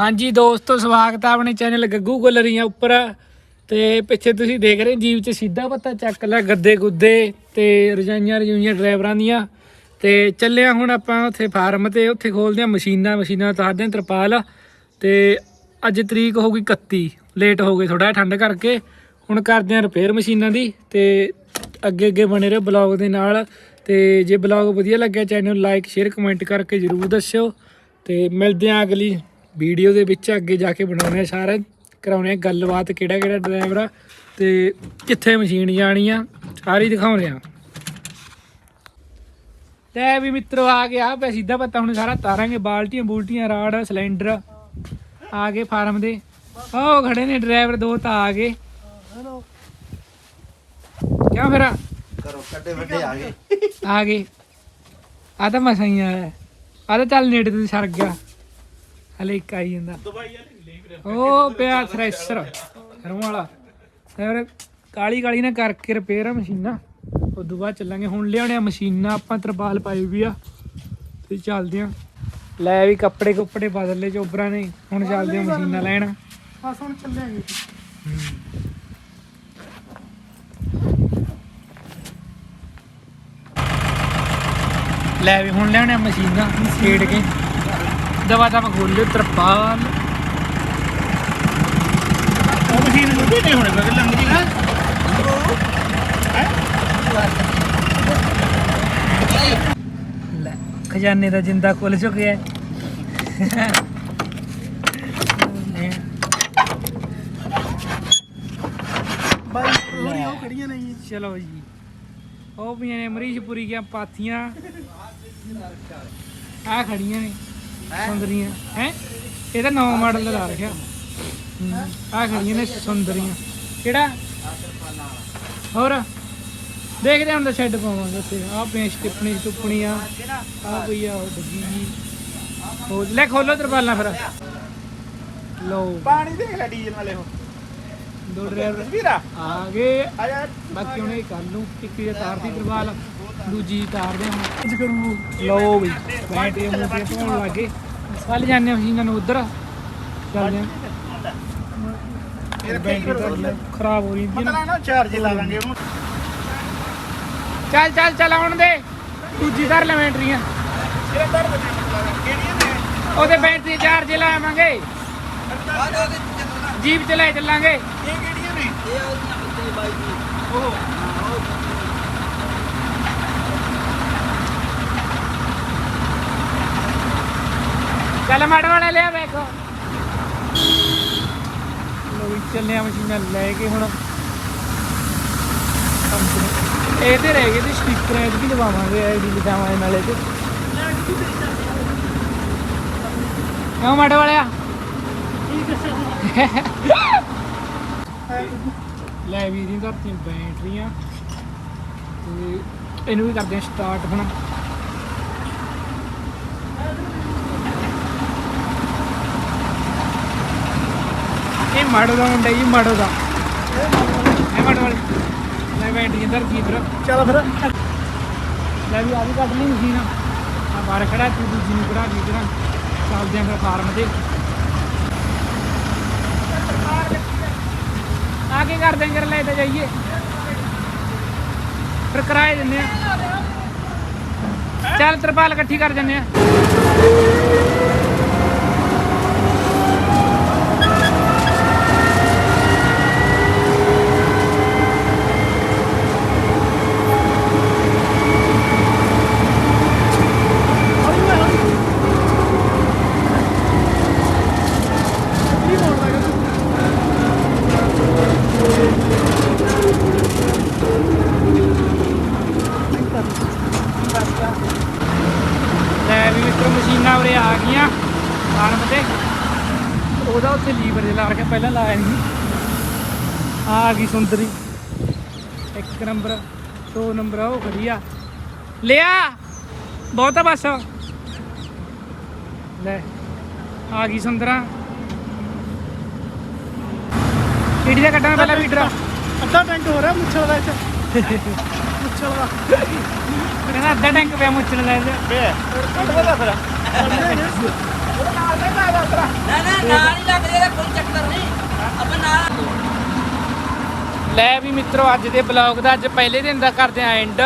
ਹਾਂਜੀ ਦੋਸਤੋ, ਸਵਾਗਤ ਆ ਆਪਣੇ ਚੈਨਲ ਗੱਗੂ ਗੁਲਰੀਆਂ ਉੱਪਰ। ਤੇ ਪਿੱਛੇ ਤੁਸੀਂ ਦੇਖ ਰਹੇ ਜੀਵ ਚ ਸਿੱਧਾ ਪੱਤਾ ਚੱਕ ਲੈ ਗੱਦੇ ਗੁੱਦੇ ਤੇ ਰਜਾਈਆਂ ਰਜੂਈਆਂ ਡਰਾਈਵਰਾਂ ਦੀਆਂ। ਤੇ ਚੱਲਿਆ ਹੁਣ ਆਪਾਂ ਉੱਥੇ ਫਾਰਮ ਤੇ, ਉੱਥੇ ਖੋਲਦੇ ਆ ਮਸ਼ੀਨਾਂ ਮਸ਼ੀਨਾਂ ਤਾਰਦੇ ਆ ਤਰਪਾਲ। ਤੇ ਅੱਜ ਤਰੀਕ ਹੋ ਗਈ 31 ਲੇਟ ਹੋ ਗਏ ਥੋੜਾ ਠੰਡ ਕਰਕੇ। ਹੁਣ ਕਰਦੇ ਆ ਰਿਪੇਅਰ ਮਸ਼ੀਨਾਂ ਦੀ ਤੇ ਅੱਗੇ ਅੱਗੇ ਬਣੇ ਰਹੋ ਬਲੌਗ ਦੇ ਨਾਲ। ਤੇ ਜੇ ਬਲੌਗ ਵਧੀਆ ਲੱਗਿਆ ਚੈਨਲ ਨੂੰ ਲਾਈਕ ਸ਼ੇਅਰ ਕਮੈਂਟ ਕਰਕੇ ਜਰੂਰ ਦੱਸਿਓ। ਤੇ ਮਿਲਦੇ ਆ ਅਗਲੀ ਵੀਡੀਓ ਦੇ ਵਿੱਚ ਅੱਗੇ ਜਾ ਕੇ ਬਣਾਉਣੇ ਆ ਸਾਰਾ ਕਰਾਉਣੇ ਆ ਗੱਲਬਾਤ ਕਿਹੜਾ ਕਿਹੜਾ ਡਰਾਈਵਰ ਆ ਤੇ ਕਿੱਥੇ ਮਸ਼ੀਨ ਜਾਣੀ ਆ ਸਾਰੀ ਦਿਖਾਉਣੇ ਆ। ਤੇ ਵੀ ਮਿੱਤਰੋ ਆ ਗਿਆ ਪਿਆ ਸਿੱਧਾ ਪੱਤਾ ਹੁਣ ਸਾਰਾ ਤਾਰਾਂਗੇ ਬਾਲਟੀਆਂ ਬੂਲਟੀਆਂ ਰਾੜ ਸਿਲੰਡਰ ਆ ਗਏ ਫਾਰਮ ਦੇ। ਉਹ ਖੜੇ ਨੇ ਡਰਾਈਵਰ ਦੋ ਤਾਂ ਆ ਗਏ। ਕਿਉਂ ਫਿਰ ਕਰੋ ਕੱਡੇ ਵੱਡੇ ਆ ਗਏ। ਆ ਗਏ। ਆ ਤਾਂ ਮਸਾਂ ਹੀ ਆਇਆ ਆ ਤਾਂ ਚੱਲ ਨੇੜੇ ਤੇ ਸਰ ਗਿਆ। ਹਲੇ ਇੱਕ ਆਈ ਜਾਂਦਾ ਉਹ ਪਿਆ ਥ੍ਰੈਸ਼ਰ ਸਰੋਂ ਵਾਲਾ ਫਿਰ ਕਾਲੀ ਕਾਲੀ ਨਾ ਕਰਕੇ ਰਿਪੇਅਰ ਆ ਮਸ਼ੀਨਾਂ ਉਦੋਂ ਬਾਅਦ ਚੱਲਾਂਗੇ ਹੁਣ ਲਿਆਉਣੇ ਆ ਮਸ਼ੀਨਾਂ ਆਪਾਂ ਤਰਪਾਲ ਪਾਈ ਵੀ ਆ ਤੇ ਚੱਲਦੇ ਆ ਲੈ ਵੀ ਕੱਪੜੇ ਕੁੱਪੜੇ ਬਦਲ ਲਏ ਚੋਬਰਾਂ ਨੇ ਹੁਣ ਚੱਲਦੇ ਆ ਮਸ਼ੀਨਾਂ ਲੈਣ ਬਸ ਹੁਣ ਚੱਲਾਂਗੇ ਲੈ ਵੀ ਹੁਣ ਲਿਆਉਣੇ ਮਸ਼ੀਨਾਂ ਛੇੜ ਕੇ ਦਵਾ ਦਵਾ ਖੋਲਿਓ ਤਰਪਾਲ। ਉਹ ਮਸ਼ੀਨ ਨੂੰ ਨਹੀਂ ਹੋਣੇ ਬਗਲ ਲੰਘ ਜੀ ਲੈ ਖਜ਼ਾਨੇ ਦਾ ਜਿੰਦਾ ਖੁੱਲ ਚੁੱਕਿਆ ਬਾਈ ਰੋੜੀ ਉਹ ਖੜੀਆਂ ਨਹੀਂ ਚਲੋ ਜੀ। ਉਹ ਪਈਆਂ ਨੇ ਮਰੀਸ਼ਪੁਰੀ ਦੀਆਂ ਪਾਥੀਆਂ। ਆ ਖੜੀਆਂ ਨੇ। ਸੁੰਦਰੀਆਂ। ਹੈ? ਇਹ ਤਾਂ ਨਵਾਂ ਮਾਡਲ ਰੱਖਿਆ। ਆ ਖੜੀਆਂ ਨੇ ਸੁੰਦਰੀਆਂ। ਕਿਹੜਾ? ਹੋਰ? ਦੇਖਦੇ ਹਾਂ ਹੁਣ ਤਾਂ ਸ਼ੈੱਡ ਪਾਵਾਂਗੇ ਉੱਥੇ। ਆ ਪਈਆਂ ਸਟਿਪਣੀ ਸਟੁਪਣੀਆਂ ਆ ਪਈ ਆ ਉਹ ਡੱਗੀ ਜੀ। ਹੋ ਲੈ ਖੋਲੋ ਤਰਪਾਲਾਂ ਫਿਰ। ਲਓ। ਪਾਣੀ ਦੇਖ ਲੈ ਡੀਜ਼ਲ ਵਾਲੇ ਉਹ। ਦੋ ਡਰਾਈਵਰ ਵੀਰਾ ਆ ਗਏ ਆ ਜਾ। ਬਾਕੀ ਉਹਨੇ ਕਰ ਲੂ ਇੱਕ ਦੀ ਤਾਰ ਦੀ ਤਰਵਾਲ ਦੂਜੀ ਤਾਰ ਦੇ ਹੁਣ ਅੱਜ ਕਰੂ ਲਓ ਬਈ ਬੈਟਰੀ ਮੂਟਰੀ ਧੋਣ ਲੱਗੇ ਕੱਲ ਜਾਂਦੇ ਹਾਂ ਮਸ਼ੀਨਾਂ ਨੂੰ ਉਧਰ ਚੱਲਦੇ ਹਾਂ। ਬੈਟਰੀ ਤਾਂ ਖਰਾਬ ਹੋ ਰਹੀ ਸੀ ਨਾ ਮਤਲਬ ਨਾ ਚਾਰਜ ਲਾ ਲਾਂਗੇ ਉਹਨੂੰ ਚੱਲ ਚੱਲ ਚੱਲ ਆਉਣ ਦੇ। ਦੂਜੀ ਧਰ ਲੈ ਬੈਟਰੀਆਂ। ਕਿਹੜੀਆਂ ਨੇ? ਉਹਦੇ ਬੈਟਰੀ ਚਾਰਜ ਲਾਵਾਂਗੇ ਜੀਪ ਚ ਲੈ ਚੱਲਾਂਗੇ। ਇਹ ਕਿਹੜੀਆਂ ਨੇ? ਚੱਲ ਮਾੜ ਵਾਲਾ ਲਿਆ ਵੇਖੋ। ਲੋ ਵੀ ਚੱਲੇ ਆ ਮਸ਼ੀਨਾਂ ਲੈ ਕੇ ਹੁਣ। ਇਹ ਤੇ ਰਹਿ ਗਏ ਤੇ ਸਟicker ਐਡ ਵੀ ਲਵਾਵਾਂਗੇ ਆਈਡੀ ਲਗਾਵਾਂਗੇ ਨਾਲੇ ਤੇ ਕਿਉਂ ਮਾੜ ਵਾਲਿਆ? ਲੈ ਵੀ ਇਹਦੀ ਧਰਤੀਆਂ ਬੈਟਰੀਆਂ। ਤੇ ਇਹਨੂੰ ਵੀ ਕਰਦੇ ਆ ਸਟਾਰਟ ਹੁਣ। ਇਹ ਮਾੜੋ ਦਾ ਮੁੰਡਾ ਜੀ ਮਾੜੋ ਦਾ। ਇਹ ਮਾੜੋ ਵਾਲੀ। ਲੈ ਬੈਟਰੀਆਂ ਧਰਤੀ ਫਿਰ ਚੱਲ ਫਿਰ। ਲੈ ਵੀ ਆ ਵੀ ਕੱਢ ਲਈ ਮਸ਼ੀਨ। ਆ ਬਾਹਰ ਖੜਾ ਤੂੰ ਦੂਜੀ ਨੂੰ ਕਢਾ ਦੀ ਕਰਾਂ ਚੱਲਦੇ ਆਂ ਫਿਰ ਫਾਰਮ ਤੇ। ਆ ਕੇ ਕਰਦੇ ਆਂ ਜਰ ਲੈ ਤੇ ਜਾਈਏ। ਫਿਰ ਕਿਰਾਏ ਦਿੰਦੇ ਆ ਚੱਲ ਤਰਪਾਲ ਇਕੱਠੀ ਕਰ ਦਿੰਦੇ ਆ ਕੀ ਮੋੜਦਾ ਹੈਗਾ ਤੂੰ? ਲੈ ਵੀ ਮਿੱਤਰੋ ਮਸ਼ੀਨਾਂ ਉਰੇ ਆ ਗਈਆਂ ਫਾਰਮ ਤੇ ਉਹਦਾ ਉੱਥੇ ਲੀਵਰ ਜਿਹਾ ਲਾ ਕੇ ਪਹਿਲਾਂ ਲਾਇਆ ਨਹੀਂ ਆ ਆ ਗਈ ਸੁੰਦਰੀ। ਇੱਕ ਨੰਬਰ ਦੋ ਨੰਬਰ ਆ ਉਹ ਖੜੀ ਆ ਲਿਆ! ਬਹੁਤਾ ਬਸ। ਲੈ ਆ ਗਈ ਸੁੰਦਰਾ। ਕਿਹੜੀ ਦਾ ਕੱਢਣਾ ਪਹਿਲਾਂ ਮੀਟਰ ਅੱਧਾ ਟੈਂਕ ਹੋ ਰਿਹਾ ਮੁੱਛਲ ਦਾ ਇੱਥੇ। ਮੁੱਛਲ ਦਾ। ਕਹਿੰਦਾ ਅੱਧਾ ਟੈਂਕ ਪਿਆ ਮੁੱਚਣ ਲੈ ਲਿਆ ਬੇ ਕੱਢ ਬਦਾ ਫਿਰ। ਉਹਦਾ ਨਾਲ ਦੇ ਨਾ ਤਰਾ ਨਾਲ ਹੀ ਲੱਗ ਜਾਏਗਾ ਕੋਈ ਚੱਕਰ ਨਹੀਂ। ਆਪਾਂ ਨਾਲ ਲੈ ਵੀ ਮਿੱਤਰੋ, ਅੱਜ ਦੇ ਬਲੌਗ ਦਾ ਅੱਜ ਪਹਿਲੇ ਦਿਨ ਦਾ ਕਰਦੇ ਆ ਐਂਡ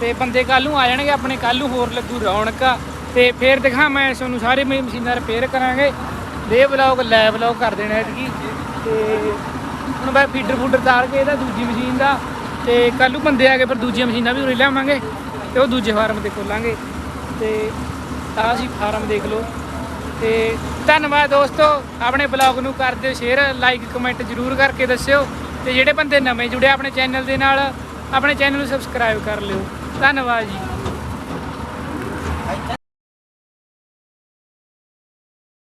ਤੇ ਬੰਦੇ ਕੱਲ ਨੂੰ ਆ ਜਾਣਗੇ, ਆਪਣੇ ਕੱਲ ਨੂੰ ਹੋਰ ਲੱਗੂ ਰੌਣਕ। ਤੇ ਫੇਰ ਦਿਖਾ ਮੈਂ ਤੁਹਾਨੂੰ ਸਾਰੇ ਮ- ਮਸ਼ੀਨਾਂ ਰਿਪੇਅਰ ਕਰਾਂਗੇ। ਦੇ ਬਲੌਗ ਲੈ ਬਲੌਗ ਕਰ ਦੇਣਾ ਐਤਕੀ। ਤੇ ਹੁਣ ਮੈਂ ਫੀਡਰ ਫੂਡਰ ਤਾਰ ਕੇ ਇਹਦਾ ਦੂਜੀ ਮਸ਼ੀਨ ਦਾ, ਤੇ ਕੱਲ ਨੂੰ ਬੰਦੇ ਆ ਗਏ, ਫਿਰ ਦੂਜੀਆਂ ਮਸ਼ੀਨਾਂ ਵੀ ਉਰੇ ਲਿਆਵਾਂਗੇ। ਤੇ ਉਹ ਦੂਜੇ ਫਾਰਮ ਤੇ ਖੋਲਾਂਗੇ। ਤੇ ਤਾਂ ਅਸੀਂ ਫਾਰਮ ਦੇਖ ਲਓ। ਤੇ ਧੰਨਵਾਦ ਦੋਸਤੋ, ਆਪਣੇ ਬਲੌਗ ਨੂੰ ਕਰ ਦਿਓ ਸ਼ੇਅਰ ਲਾਈਕ ਕਮੈਂਟ ਜਰੂਰ ਕਰਕੇ ਦੱਸਿਓ ਤੇ ਜਿਹੜੇ ਬੰਦੇ ਨਵੇਂ ਜੁੜੇ ਆਪਣੇ ਚੈਨਲ ਦੇ ਨਾਲ, ਆਪਣੇ ਚੈਨਲ ਨੂੰ ਸਬਸਕ੍ਰਾਈਬ ਕਰ ਲਿਓ। ਧੰਨਵਾਦ ਜੀ।